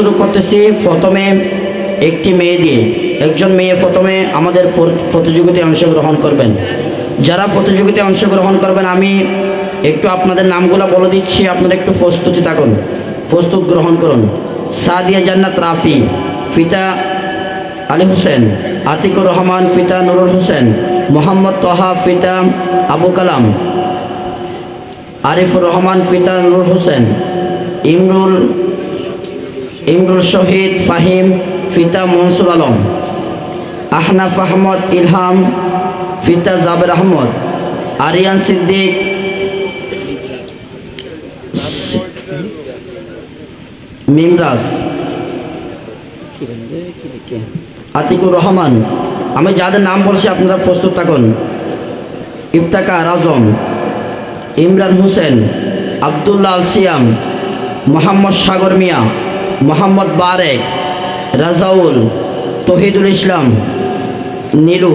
শুরু করতেছি প্রথমে একটি মেয়ে দিয়ে। একজন মেয়ে প্রথমে আমাদের প্রতিযোগিতায় অংশগ্রহণ করবেন। যারা প্রতিযোগিতায় অংশগ্রহণ করবেন, আমি একটু আপনাদের নামগুলো বলে দিচ্ছি, আপনারা একটু প্রস্তুতি থাকুন। প্রস্তুত গ্রহণ করুন। সাদিয়া জান্নাত রাফি ফিতা আলী হোসেন, আতিকুর রহমান ফিতা নুরুল হোসেন, মোহাম্মদ তহা ফিতা আবু কালাম, আরিফুর রহমান ফিতা নুরুল হোসেন, ইমরুল ইমরুল শহীদ ফাহিম ফিতা মনসুর আলম, আহনাফ আহমদ ইলহাম ফিতা জাবের আহমদ, আরিয়ান সিদ্দিক, মিমরাজ, আতিকুর রহমান, আমি যাদের নাম বলছি আপনারা প্রস্তুত থাকুন। ইফতাকার আজম, ইমরান হোসেন, আবদুল্লাহ আল সিয়াম মোহাম্মদ সাগর মিয়া মোহাম্মদ বারেক রাজাউল তহিদুল ইসলাম নীলু।